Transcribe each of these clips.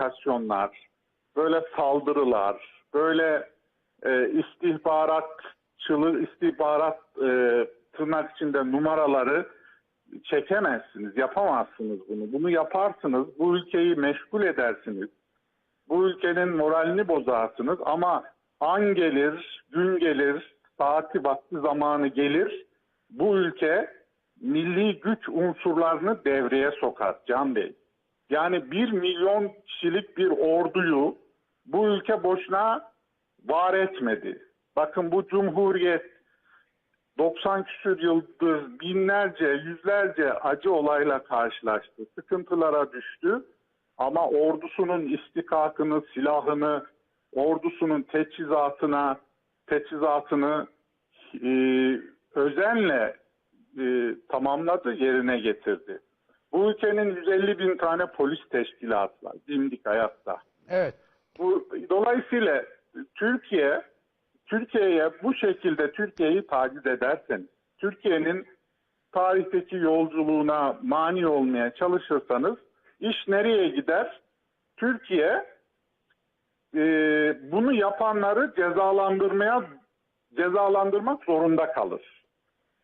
provokasyonlar, böyle saldırılar, böyle e, istihbaratçılığı, istihbarat e, tırnak içinde numaraları çekemezsiniz, yapamazsınız bunu. Bunu yaparsınız, bu ülkeyi meşgul edersiniz. Bu ülkenin moralini bozarsınız ama an gelir, gün gelir, saati vakti zamanı gelir. Bu ülke milli güç unsurlarını devreye sokar Can Bey. Yani bir milyon kişilik bir orduyu bu ülke boşuna var etmedi. Bakın bu cumhuriyet 90 küsür yıldır binlerce, yüzlerce acı olayla karşılaştı. Sıkıntılara düştü. Ama ordusunun istikakını, silahını, ordusunun teçhizatına, teçhizatını e, özenle e, tamamladı, yerine getirdi. Bu ülkenin 150 bin tane polis teşkilatı var, dimdik ayakta. Evet. Bu, dolayısıyla Türkiye, Türkiye'ye bu şekilde Türkiye'yi taciz ederseniz, Türkiye'nin tarihteki yolculuğuna mani olmaya çalışırsanız, iş nereye gider? Türkiye e, bunu yapanları cezalandırmaya cezalandırmak zorunda kalır.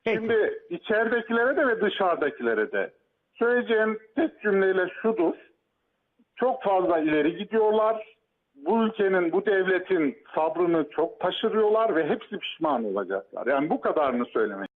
Peki. Şimdi içeridekilere de ve dışarıdakilere de söyleyeceğim tek cümleyle şudur. Çok fazla ileri gidiyorlar. Bu ülkenin, bu devletin sabrını çok taşırıyorlar ve hepsi pişman olacaklar. Yani bu kadarını söylemek